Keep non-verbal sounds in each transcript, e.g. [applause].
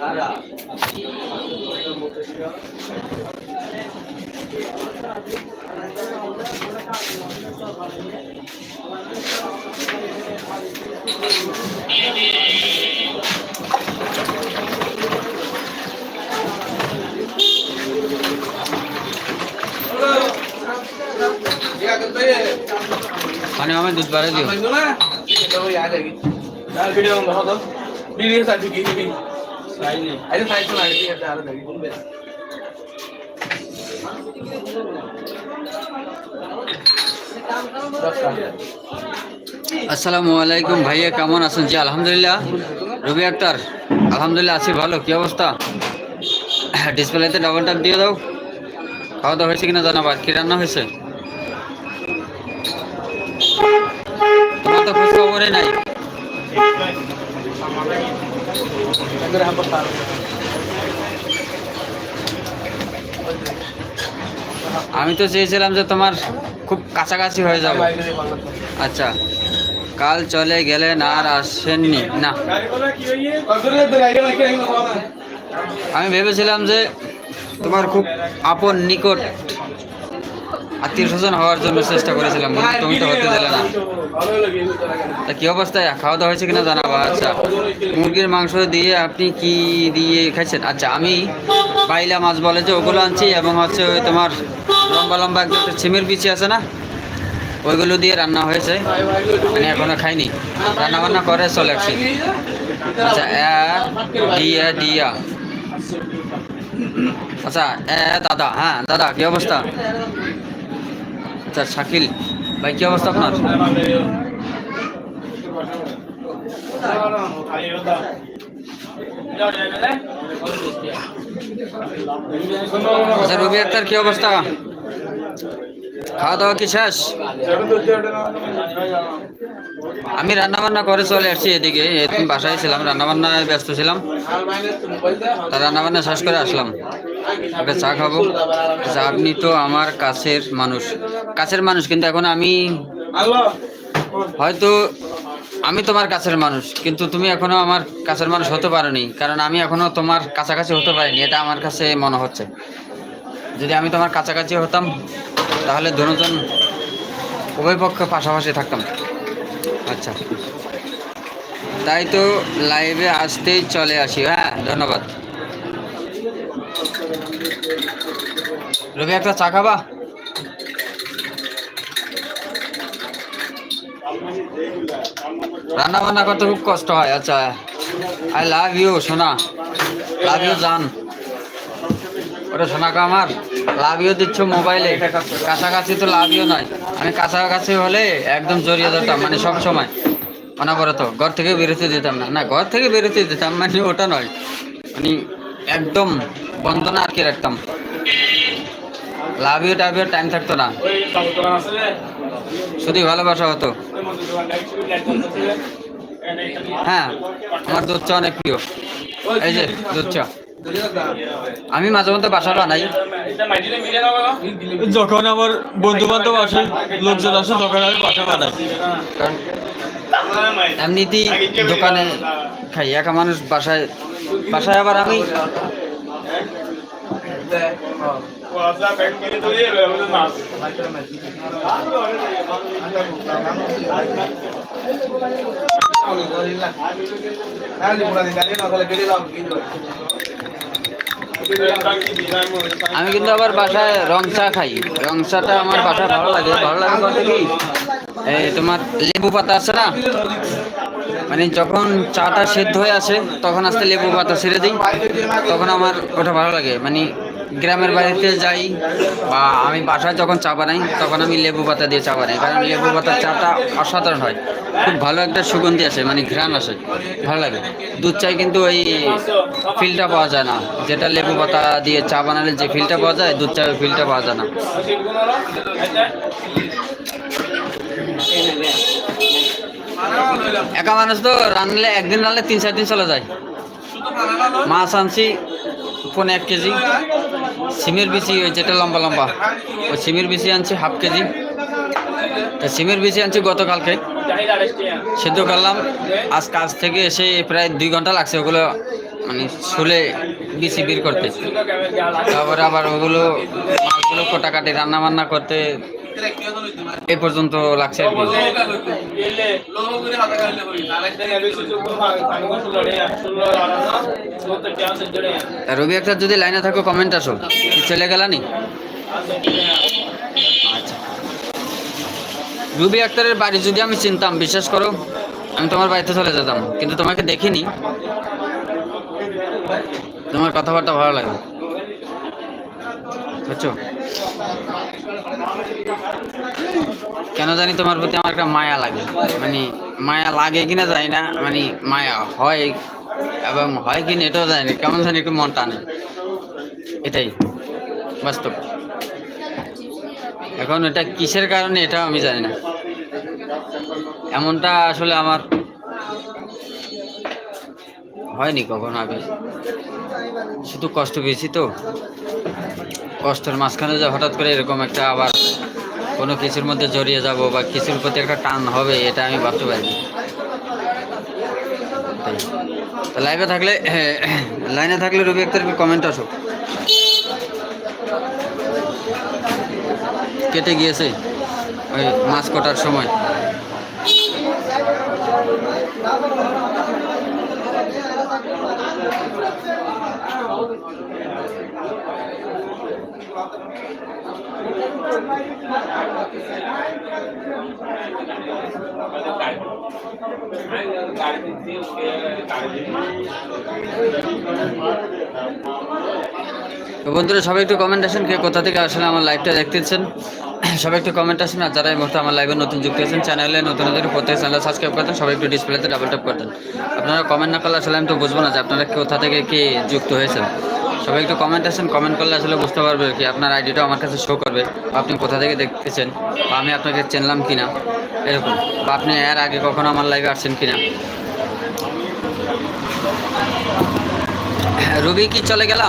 ধারা पानी में दूध भरे दियो हाँ, तो याद है वीडियो में बहुत हो। दीदी साथ भी की थी। আসসালামু আলাইকুম ভাইয়া কেমন আছেন? জি আলহামদুলিল্লাহ। রবি আক্তার আলহামদুলিল্লাহ আছি ভালো। কি অবস্থা? ডিসপ্লেতে ডাবল টাপ দিয়ে দাও। খাওয়া দাওয়া হয়েছে কিনা জানাবার কি রান্না হয়েছে? তোমার তো খোঁজ খবরই নাই। আমি তো চেয়েছিলাম যে তোমার খুব কাছাকাছি হয়ে যাবে। আচ্ছা কাল চলে গেলেন আর আসেননি। না। আমি ভেবেছিলাম যে তোমার খুব আপন নিকট আত্মীয় স্বজন হওয়ার জন্য চেষ্টা করেছিলাম কিন্তু তুমি তো হতে দিলে না। তা কি অবস্থায় খাওয়া দাওয়া হয়েছে কিনা জানাব? আচ্ছা মুরগির মাংস দিয়ে আপনি কি দিয়ে খাইছেন? আচ্ছা আমি বাইলা মাছ বলে যে ওগুলো আনছি এবং হচ্ছে ওই তোমার লম্বা লম্বা একদম ছিমের বিচি আছে না, ওইগুলো দিয়ে রান্না হয়েছে। মানে এখনও খাইনি। রান্না বান্না করে চলে আসছি। আচ্ছা দিয়া দিয়া আচ্ছা দাদা হ্যাঁ দাদা, কি অবস্থা? আচ্ছা শাকিল, ভাই, কি অবস্থা আপনার? রবি আক্তার, কি অবস্থা? খাওয়া দাওয়া কি শেষ? আমি রান্না বান্না করে চলে আসছি এদিকে বাসায় ছিলাম রান্না বান্নায় ব্যস্ত ছিলাম। তা রান্না বান্না শেষ করে আসলাম। ওকে চা খাব। আচ্ছা আপনি তো আমার কাছের মানুষ। কাছের মানুষ কিন্তু এখন আমি হয়তো আমি তোমার কাছের মানুষ কিন্তু তুমি এখনও আমার কাছের মানুষ হতে পারোনি কারণ আমি এখনও তোমার কাছাকাছি হতে পারিনি এটা আমার কাছে মনে হচ্ছে। যদি আমি তোমার কাছাকাছি হতাম তাহলে দুজন উভয় পক্ষে পাশাপাশি থাকতাম। আচ্ছা। তাই তো লাইভে আসতেই চলে আসি হ্যাঁ ধন্যবাদ। রবি, একটা চা খাবা? রান্না বান্না করতে খুব কষ্ট হয় আচ্ছা। আই লাভ ইউ, সোনা। লাভ ইউ, জান। ওটা সোনাকা আমার। লাভ ইউ দিচ্ছ মোবাইলে। কাছাকাছি তো লাভ ইউ নয়। আমি কাছাকাছি হলে একদম জড়িয়ে যেতাম মানে সব সময়। অনবরত। ঘর থেকে বেরোতে দিতাম না। না, ঘর থেকে বেরোতে দিতাম মানে ওটা নয়। মানে একদম বন্ধনা আটকে রাখতাম। লাভ ইউ টাভ টাইম থাকতো না। শুধুই ভালোবাসা হতো। হ্যাঁ আমার দুধ চা অনেক প্রিয়। এই যে দুধ চা আমি মাঝে মধ্যে বাসা বানাই। যখন আমার বন্ধু বান্ধব আসে লোকজন আসে তখন আমি বাসা বানাই। কারণ এমনিতেই দোকানে খাই একা মানুষ বাসায় বাসায় আবার আমি আমি কিন্তু আবার বাসায় রং চা খাই। রং চাটা আমার বাসায় ভালো লাগে। ভালো লাগে বলতে কি, এই তোমার লেবু পাতা আছে না? মানে যখন চাটা সেদ্ধ হয়ে আসে, তখন আস্তে লেবু পাতা ছেড়ে দিই। তখন আমার ওটা ভালো লাগে। মানে গ্রামের বাড়িতে যাই বা আমি বাসায় যখন চা বানাই, তখন আমি লেবু পাতা দিয়ে চা বানাই। কারণ লেবু পাতার চাটা অসাধারণ হয়। খুব ভালো একটা সুগন্ধি আসে মানে ঘ্রাণ আসে। ভালো লাগে। দুধ চাই কিন্তু ওই ফিলটা পাওয়া যায় না। যেটা লেবু পাতা দিয়ে চা বানালে যে ফিলটা পাওয়া যায়, দুধ চাই ফিলটা পাওয়া যায় না। একা মানুষ তো রানলে একদিন রানলে তিন চার দিন চলে যায়। মাছ আনছি পনেরো এক কেজি। সিমের বিচি ওই যেটা লম্বা লম্বা, ওই সিমের বিচি আনছি, হাফ কেজি। তা সিমের বিচি আনছি গতকালকে। সেদ্ধ করলাম। আজ কাজ থেকে এসে প্রায় দুই ঘণ্টা লাগছে ওগুলো মানে শুলে বিচি বের করতে। তারপরে আবার ওগুলো, মাছগুলো কোটাকাটি রান্না বান্না করতে এই পর্যন্ত লাগছে রবি একটা যদি লাইনে থাকো কমেন্ট আসো। চলে গেলানি আচ্ছা। রুবি আক্তারের বাড়ি যদি আমি চিনতাম, বিশ্বাস করো, আমি তোমার বাড়িতে চলে যেতাম। কিন্তু তোমাকে দেখিনি। তোমার কথাবার্তা ভালো লাগে বুঝছ? কেন জানি তোমার প্রতি আমার একটা মায়া লাগে। মানে মায়া লাগে কিনা জানি না মানে মায়া হয় এবং হয় কিনা এটাও জানি না, কেমন জানি একটু মন টানে এটাই, বাস্তব। এখন এটা কিসের কারণে এটাও আমি জানি না। এমনটা আসলে আমার হয়নি কখনো আগে। শুধু কষ্ট পেয়েছি তো। কষ্টের মাঝখানে যে হঠাৎ করে এরকম একটা আবার কোনো কিছুর মধ্যে জড়িয়ে যাব বা কিছুর প্রতি একটা টান হবে, এটা আমি ভাবতে পারিনি। লাইভে থাকলে [coughs] লাইনে থাকলে রবি একটা কমেন্ট আসো কেটে গিয়েছে ওই মাছ কটার সময়। বন্ধুরা, সবাই একটু কমেন্ট আসেন কে কোথা থেকে আসলে আমার লাইভটা দেখতেছেন। [coughs] সবাই একটু কমেন্ট আসেন আর যারা এই মুহূর্তে আমার লাইভে নতুন যুক্ত হয়েছেন চ্যানেলে নতুন নতুন প্রত্যেক চ্যানেল সাবস্ক্রাইব করতেন, সবাই একটু ডিসপ্লেতে ডাবল ট্যাপ করতেন আপনারা কমেন্ট না করলে আসলে আমি তো বুঝব না যে আপনারা কোথা থেকে কে যুক্ত হয়েছেন। সবাই একটু কমেন্ট আসেন কমেন্ট করলে আসলে বুঝতে পারবে কি আপনার আইডিটা আমার কাছে শো করবে আপনি কোথা থেকে দেখতেছেন, বা আমি আপনাকে চিনলাম কিনা, এরকম, বা আপনি এর আগে কখনো আমার লাইভে আসছেন কি না রুবি কি চলে গেলা?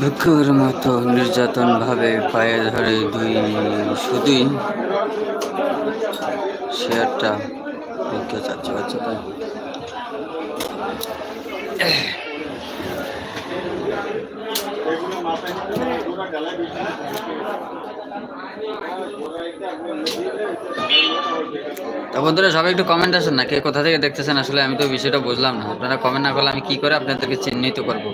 ভিক্ষুকের মতো নির্যাতন ভাবে পায়ে ধরে দুই শুধুই শেয়ারটা চাচ্ছে বাচ্চা তো বন্ধুরা, সবাই একটু কমেন্ট আসেন না, কে কোথা থেকে দেখতেছেন আসলে আমি তো বিষয়টা বুঝলাম না। আপনারা কমেন্ট না করলে আমি কি করে আপনাদেরকে চিহ্নিত করব?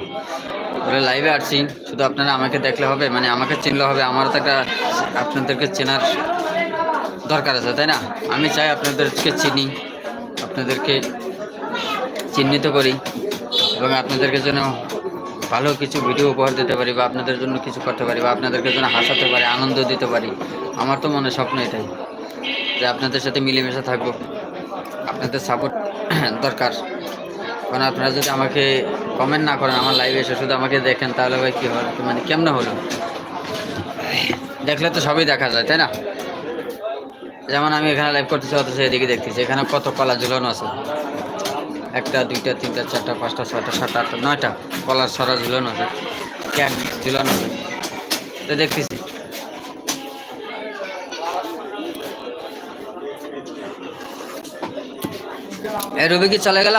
ওরা লাইভে আসছি, শুধু আপনারা আমাকে দেখলে হবে মানে আমাকে চিনলে হবে, আমারও তো একটা আপনাদেরকে চেনার দরকার আছে, তাই না? আমি চাই আপনাদেরকে চিনি, আপনাদেরকে চিহ্নিত করি, এবং আপনাদেরকে যেন ভালো কিছু ভিডিও উপহার দিতে পারি বা আপনাদের জন্য কিছু করতে পারি বা আপনাদেরকে যেন হাসাতে পারি, আনন্দ দিতে পারি, আমার তো মনে স্বপ্ন এটাই যে আপনাদের সাথে মিলেমিশে থাকব। আপনাদের সাপোর্ট [clears throat] দরকার। কারণ আপনারা যদি আমাকে কমেন্ট না করেন, আমার লাইভে এসে শুধু আমাকে দেখেন, তাহলে ভাই কী হলো মানে কেমন হলো? দেখলে তো সবই দেখা যায়, তাই না? যেমন আমি এখানে লাইভ করতেছি, অথচ এদিকে দেখতেছি, এখানে কত কলা ঝুলানো আছে। একটা, দুইটা, তিনটা, চারটা, পাঁচটা, ছয়টা, সাতটা, আটটা, নয়টা। কলার ছড়া ঝুলানো আছে ক্যাট ঝুলানো আছে তো দেখতেছি। রবি কি চলে গেল?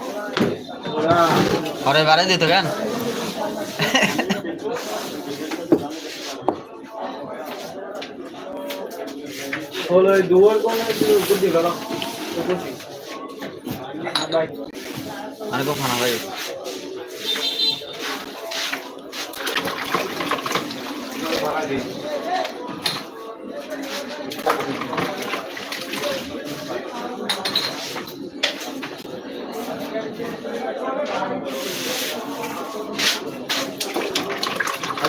ঘরে বারে দিত কেন আরে কো ভাই Thank you.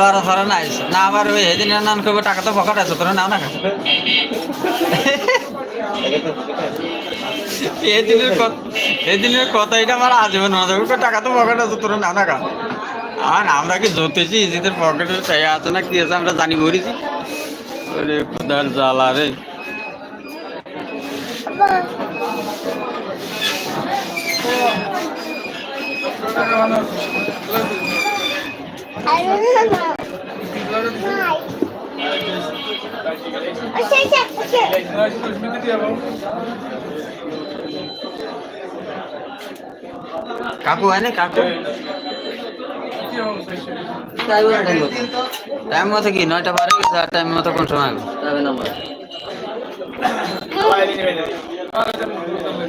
লড়া নাই না আবার ওই সেদিন নান করব, টাকা তো পকেট আছে, তোরা নাও না খা। এই দিনের কথা এই দিনের কথা এটা আমার আজীবন মনে থাকবে টাকা তো পকেট আছে, তোরা নাও না আর আমরা কি জোতেছি ইজিদের পকেটে চাই আছে না, কি আছে, আমরা জানি করেছি জ্বালা রে। কাকু হয় না কাকু। টাইম মতো কি? নয়টা বারে গেছে, আর টাইম মতো কোন সময়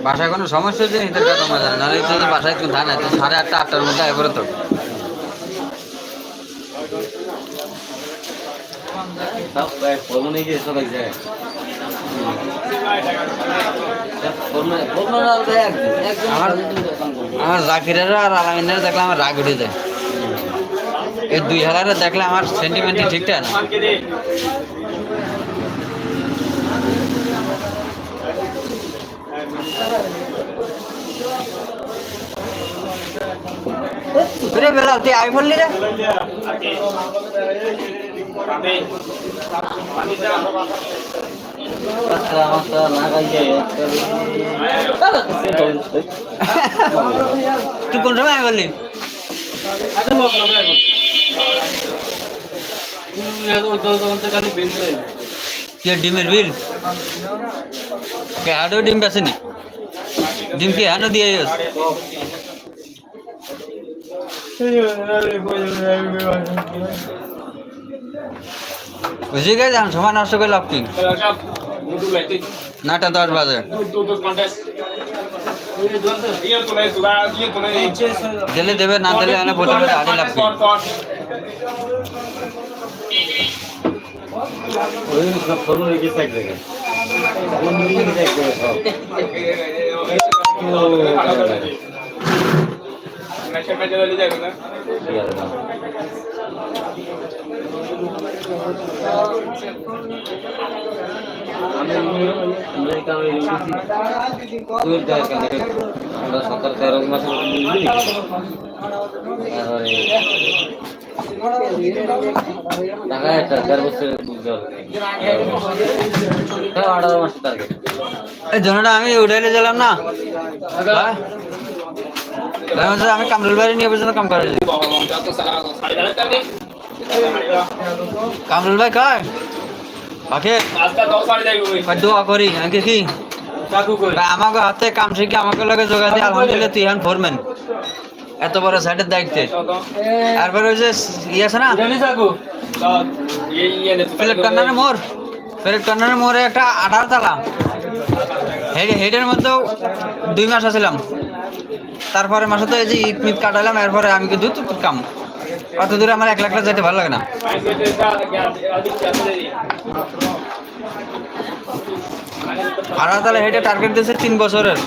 বাসায় কোনো সমস্যা হচ্ছে কথা আমার জানা। নাহলে তো বাসায় ধান আছে, সাড়ে আটটা, আটটার মধ্যে এবারে তো। আমার আমার জাকিরের আর আলামিনের দেখলে আমার রাগ উঠে যায়। এই দুই হাজারের দেখলে আমার সেন্টিমেন্টই ঠিকঠাক না। রে বেলা তুই আই বললি রে তুই কোন সময় বললি ডিমের বিল? আরও ডিম বেছেনি ডিম কি হানো দিয়ে যাস বুঝি গেছে আমি সময় নষ্ট করে লাভ কি? নটা দশ বাজে। দিলে দেবে না দিলে আমি প্রথমে আড়ে লাভ কি? [laughs] সতেরো তেরো মাসের টাকা একটা দেড় বছরের আঠারো মাসের টার্গেট এই জন্যটা আমি উঠাইলে গেলাম না। আমি কামরুল বাড়ি নিয়ে পর্যন্ত কাম করে কামরুল ভাই বাকি কয় দোয়া করি আমি কি ভাই, আমাকে হাতে কাম শিখে আমাকে লগে যোগা দিয়ে আলহামদুলিল্লাহ তুই এখন ফোরম্যান এত বড় সাইডের দায়িত্বে। তারপরে ওই যে ইয়ে আছে না? প্লেট কর্নারে মোর। প্লেট কর্নারে মোড়ে একটা আঠার তালা। হেড হেডের মধ্যেও দুই মাস আছিলাম। তারপরে মাসে তো এই যে ঈদ মিদ কাটালাম এরপরে আমি কিন্তু কাম। অত দূরে আমার এক লাখ লাখ যাইতে ভালো লাগে না। ভাড়া তাহলে হেঁটে টার্গেট দিয়েছে তিন বছরের।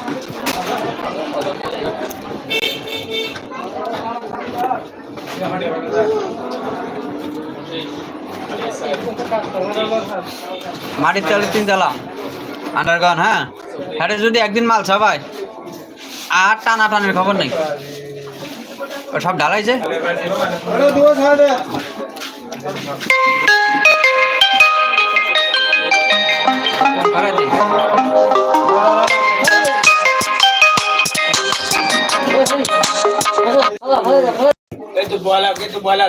মাটির চালে তিন তালা। আন্ডারগ্রাউন্ড হ্যাঁ? হ্যাঁ যদি একদিন মাল সবাই আর টানা টানের খবর নেই। সব ঢালাইছে যে। এই তো বলা এই তো বলা